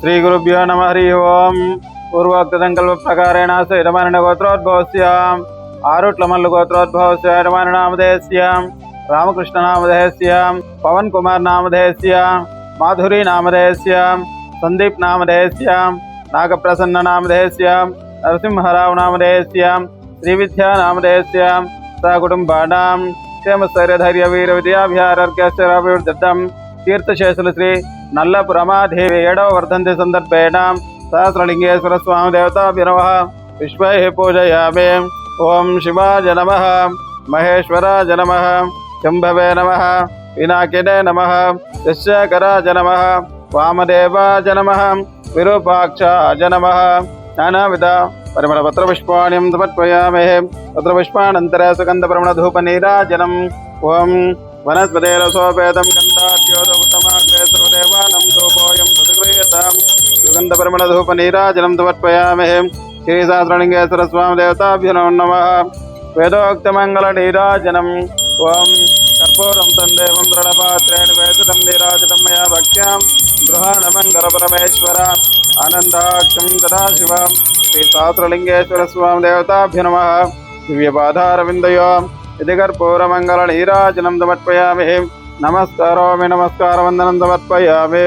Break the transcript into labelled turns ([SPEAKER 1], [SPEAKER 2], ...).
[SPEAKER 1] श्री श्रीगुरुभ्यो नम, हरि ओम। पूर्वोक्त संकल्प प्रकार गोत्रोद्भवस्यम आरुट्ल मल्ल गोत्रोद्भवस्यम नामदेयस्यम रामकृष्ण नामदेयस्यम पवन कुमार नामदेयस्यम माधुरी ओम् पूर्वोक्तसङ्कल्पप्रकारेण श्रीरमारणगोत्रोद्भवस्याम् आरुट्लमल्लगोत्रोद्भवस्य रमाणनामधेयस्यां रामकृष्णनामधेयस्यां पवनकुमारनामधेयस्यां माधुरीनामधेयस्यां सन्दीपनामधेयस्यां नागप्रसन्ननामधेयस्यां नरसिंहरावनामधेयस्यां श्रीविद्यानामधेयस्यां सहकुटुम्बाणां क्षेमस्थैर्यधैर्यवीरविद्याभ्यारर्घ्यश्चराभिवृद्धं कीर्तशेषलश्री శ్రీ నల్లపురమాదేవి ఏడవ వర్ధంతి సందర్భేణ సహస్రలింగేశ్వర స్వామి దేవతాభినవ విశ్వై పూజయామి ఓం శివాయ నమ మహేశ్వరాయ నమ శంభవే నమ వినాకినే నమ యశకరాజ నమ వామదేవాయ నమ విరూపాక్షాయ నమ నానావిధ పరిమళపత్రపుష్పాణ్యం సమర్పయామి పత్రపుష్పానంతర సుగంధపరమణధూపనీరాజనం ఓం వనస్పతిరసోపేతం గంధాద్యోతమాగ్రే సర్వదేవానం ధూపోయం देवतां सुगन्धपर्मणधूपनीराजनं समर्पयामहे। श्रीसहस्रणिङ्गेश्वरस्वामि देवताभ्यो नमो। नमः वेदोक्तमङ्गलनीराजनम् ॐ कर्पूरं तन्देवं दृढपात्रेण वेदतं नीराजनं मया भक्त्यां। गृहाणमङ्गलपरमेश्वर आनन्दाख्यं सदाशिवां। श्रीसहस्रलिङ्गेश्वरस्वामि देवताभ्यो नमः। दिव्यपाधारविन्दयो यदि कर्पूरमङ्गलनीराजनं समर्पयामहे। नमस्कारो मे नमस्कारवन्दनं समर्पयामि